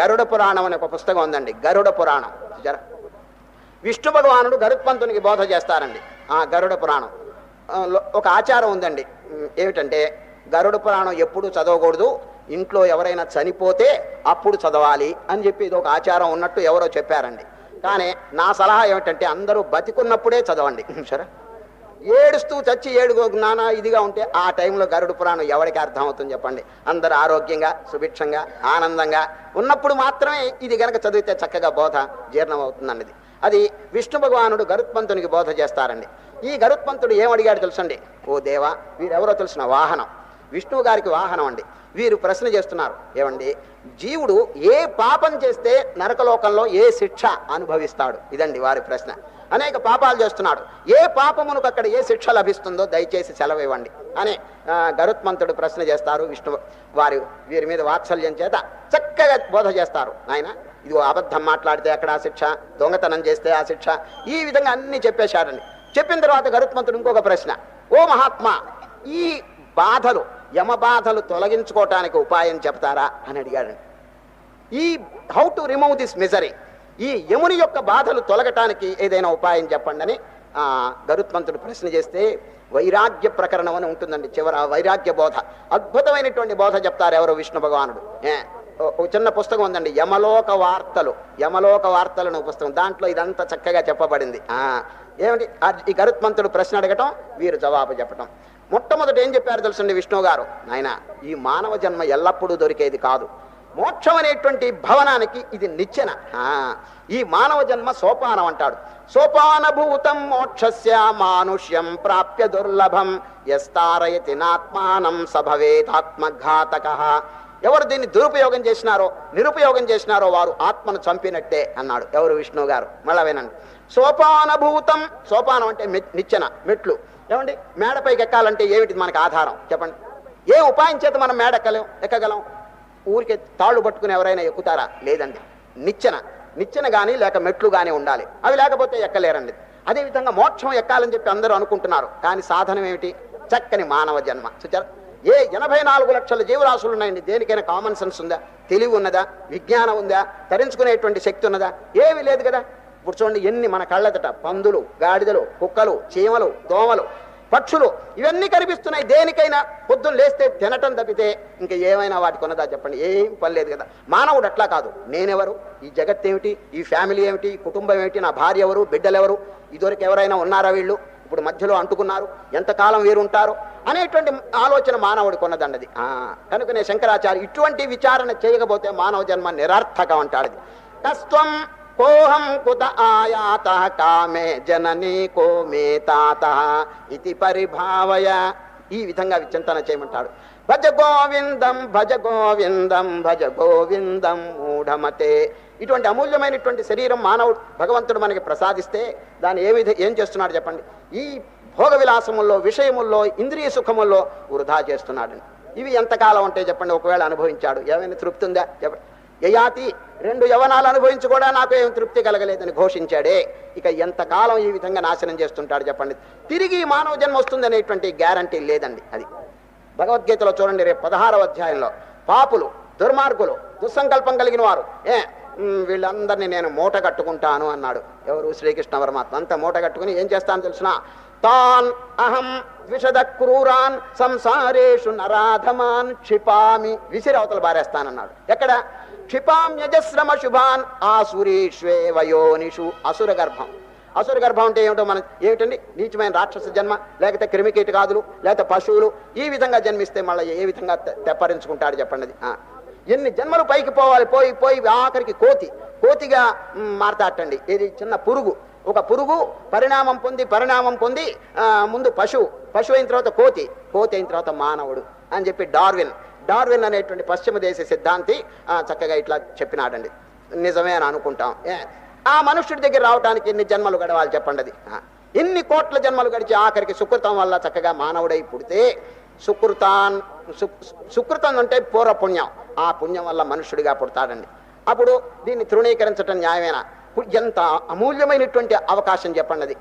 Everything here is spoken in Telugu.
గరుడ పురాణం అనే ఒక పుస్తకం ఉందండి. గరుడ పురాణం. జర విష్ణు భగవానుడు గరుత్పంతునికి బోధ చేస్తారండి ఆ గరుడ పురాణం. ఒక ఆచారం ఉందండి. ఏమిటంటే గరుడ పురాణం ఎప్పుడు చదవకూడదు ఇంట్లో ఎవరైనా చనిపోతే అప్పుడు చదవాలి అని చెప్పి ఇది ఒక ఆచారం ఉన్నట్టు ఎవరో చెప్పారండి. కానీ నా సలహా ఏమిటంటే అందరూ బతికున్నప్పుడే చదవండి. సరే ఏడుస్తూ చచ్చి ఏడుగో నానా ఇదిగా ఉంటే ఆ టైంలో గరుడు పురాణం ఎవరికి అర్థమవుతుంది చెప్పండి? అందరు ఆరోగ్యంగా సుభిక్షంగా ఆనందంగా ఉన్నప్పుడు మాత్రమే ఇది గనక చదివితే చక్కగా బోధ జీర్ణం అవుతుందన్నది అది విష్ణు భగవానుడు గరుత్పంతునికి బోధ చేస్తారండి. ఈ గరుత్పంతుడు ఏమడిగాడు తెలుసండి? ఓ దేవా వీరెవరో తెలిసిన వాహనం. విష్ణువు గారికి వాహనం అండి. వీరు ప్రశ్న చేస్తున్నారు. ఏమండి? జీవుడు ఏ పాపం చేస్తే నరకలోకంలో ఏ శిక్ష అనుభవిస్తాడు? ఇదండి వారి ప్రశ్న. అనేక పాపాలు చేస్తున్నాడు. ఏ పాపమునకు అక్కడ ఏ శిక్ష లభిస్తుందో దయచేసి సెలవు ఇవ్వండి అని గరుత్మంతుడు ప్రశ్న చేస్తారు. విష్ణు వారి వీరి మీద వాత్సల్యం చేత చక్కగా బోధ చేస్తారు. ఆయన ఇదిగో అబద్ధం మాట్లాడితే అక్కడ ఆ శిక్ష? దొంగతనం చేస్తే ఆ శిక్ష? ఈ విధంగా అన్ని చెప్పేశాడండి చెప్పిన తర్వాత గరుత్మంతుడు ఇంకొక ప్రశ్న. ఓ మహాత్మా ఈ బాధలు యమ బాధలు తొలగించుకోవటానికి ఉపాయం చెప్తారా? అని అడిగాడండి. ఈ how to remove this misery? ఈ యముని యొక్క బాధలు తొలగటానికి ఏదైనా ఉపాయం చెప్పండి అని గరుత్మంతుడు ప్రశ్న చేస్తే వైరాగ్య ప్రకరణం అని ఉంటుందండి చివర వైరాగ్య బోధ. అద్భుతమైనటువంటి బోధ చెప్తారు ఎవరు విష్ణు భగవానుడు. ఒక చిన్న పుస్తకం ఉందండి యమలోక వార్తలు. యమలోక వార్తలు అనే పుస్తకం. దాంట్లో ఇదంతా చక్కగా చెప్పబడింది. ఏమిటి ఈ గరుత్మంతుడు ప్రశ్న అడగటం వీరు జవాబు చెప్పటం. మొట్టమొదట ఏం చెప్పారు తెలుసండి విష్ణువు గారు? నాయన ఈ మానవ జన్మ ఎల్లప్పుడూ దొరికేది కాదు. మోక్షం అనేటువంటి భవనానికి ఇది నిచ్చెన. ఈ మానవ జన్మ సోపానం అంటాడు. సోపానభూతం మోక్షస్య మానుష్యం ప్రాప్య దుర్లభం ఎస్తారయతి నాత్మానం సభవేదాత్మఘాతక. ఎవరు దీన్ని దురుపయోగం చేసినారో నిరుపయోగం చేసినారో వారు ఆత్మను చంపినట్టే అన్నాడు ఎవరు విష్ణువు గారు. మళ్ళా వినండి. సోపానభూతం సోపానం అంటే నిచ్చెన మెట్లు. ఏమండి? మేడపైకి ఎక్కాలంటే ఏమిటి మనకు ఆధారం? చెప్పండి. ఏ ఉపాయం చేత మనం మేడెక్కలేం ఎక్కగలం? ఊరికే తాళ్ళు పట్టుకుని ఎవరైనా ఎక్కుతారా? లేదండి. నిచ్చెన. నిచ్చెన కానీ లేక మెట్లు కానీ ఉండాలి. అవి లేకపోతే ఎక్కలేరండి. అదేవిధంగా మోక్షం ఎక్కాలని చెప్పి అందరూ అనుకుంటున్నారు. కానీ సాధనం ఏమిటి? చక్కని మానవ జన్మ. చూచారు? ఏ ఎనభై నాలుగు లక్షల జీవరాశులు ఉన్నాయండి. దేనికైనా కామన్ సెన్స్ ఉందా? తెలివి ఉన్నదా? విజ్ఞానం ఉందా? తరించుకునేటువంటి శక్తి ఉన్నదా? ఏమీ లేదు కదా. ఇప్పుడు చూడండి ఎన్ని మన కళ్ళెదట పందులు గాడిదలు కుక్కలు చీమలు దోమలు పక్షులు ఇవన్నీ కనిపిస్తున్నాయి. దేనికైనా పొద్దున్న లేస్తే తినటం తప్పితే ఇంకా ఏమైనా వాటికి ఉన్నదా చెప్పండి. ఏం పని లేదు కదా. మానవుడు అట్లా కాదు. నేనెవరు? ఈ జగత్ ఏమిటి ఈ ఫ్యామిలీ ఏమిటి? ఈ కుటుంబం ఏమిటి? నా భార్య ఎవరు? బిడ్డలు ఎవరు ఇదివరకు ఎవరైనా ఉన్నారా వీళ్ళు? ఇప్పుడు మధ్యలో అంటుకున్నారు. ఎంతకాలం వీరుంటారు? అనేటువంటి ఆలోచన మానవుడికి ఉన్నదండది ఆ, కనుకనే శంకరాచార్య ఇటువంటి విచారణ చేయకపోతే మానవ జన్మ నిరర్థకం అంటాడు అది. కోహం కుత ఆయాత కామే జననీ కో మే తాత ఇది పరిభావయ. ఈ విధంగా విచింతన చేయమంటాడు. భజ గోవిందం భజ గోవిందం భజ గోవిందం మూఢమతే. ఇటువంటి అమూల్యమైనటువంటి శరీరం మానవుడు భగవంతుడు మనకి ప్రసాదిస్తే దాన్ని ఏ విధ ఏం చేస్తున్నాడు చెప్పండి? ఈ భోగ విలాసముల్లో విషయముల్లో ఇంద్రియ సుఖముల్లో వృధా చేస్తున్నాడు. ఇవి ఎంతకాలం ఉంటే చెప్పండి ఒకవేళ అనుభవించాడు. ఏమైనా తృప్తి ఉందా? చెప్పండి యయాతి రెండు యవనాలు అనుభవించి కూడా నాకు ఏం తృప్తి కలగలేదని ఘోషించాడే. ఇక ఎంతకాలం ఈ విధంగా నాశనం చేస్తుంటాడు చెప్పండి. తిరిగి మానవ జన్మ వస్తుందనేటువంటి గ్యారంటీ లేదండి అది. భగవద్గీతలో చూడండి రేపు పదహారవ అధ్యాయంలో. పాపులు దుర్మార్గులు దుస్సంకల్పం కలిగిన వారు. ఏ వీళ్ళందరినీ నేను మూట కట్టుకుంటాను అన్నాడు. ఎవరు? శ్రీకృష్ణ పరమాత్మ అంత మూట కట్టుకుని ఏం చేస్తాను తెలిసిన? తాన్ అహం విషద క్రూరాన్ సంసారేషు నరాధమాన్ క్షిపామి. విసిరి అవతలు బారేస్తానన్నాడు. ఎక్కడ? క్షిపామ్యజశ్రమ శుభాన్ ఆసురీష్వే వయోనిషు అసుర గర్భం అసుర గర్భం అంటే ఏమిటో మనం ఏమిటండి? నీచమైన రాక్షస జన్మ లేకపోతే క్రిమికీటకాదులు లేకపోతే పశువులు ఈ విధంగా జన్మిస్తే మళ్ళీ ఏ విధంగా తెప్పరించుకుంటాడు చెప్పండి. ఎన్ని జన్మలు పైకి పోవాలి పోయి పోయి ఆఖరికి కోతి. కోతిగా మ్, మారతాటండి. ఇది చిన్న పురుగు. ఒక పురుగు పరిణామం పొంది పరిణామం పొంది ముందు పశువు. పశువు అయిన తర్వాత కోతి. కోతి అయిన తర్వాత మానవుడు అని చెప్పి డార్విన్ డార్విన్ అనేటువంటి పశ్చిమ దేశ సిద్ధాంతి ఆ, చక్కగా ఇట్లా చెప్పినాడండి. నిజమే అని అనుకుంటాం. ఆ మనుష్యుడి దగ్గర రావడానికి ఎన్ని జన్మలు గడవాలి చెప్పండి అది? ఎన్ని కోట్ల జన్మలు గడిచి ఆఖరికి సుకృతం వల్ల చక్కగా మానవుడై పుడితే సుకృతాన్ సు- సుకృతం అంటే పూర్వ పుణ్యం. ఆ పుణ్యం వల్ల మనుష్యుడిగా పుడతాడండి. అప్పుడు దీన్ని తృణీకరించటం న్యాయమేనా? ఎంత అమూల్యమైనటువంటి అవకాశం చెప్పండి అది.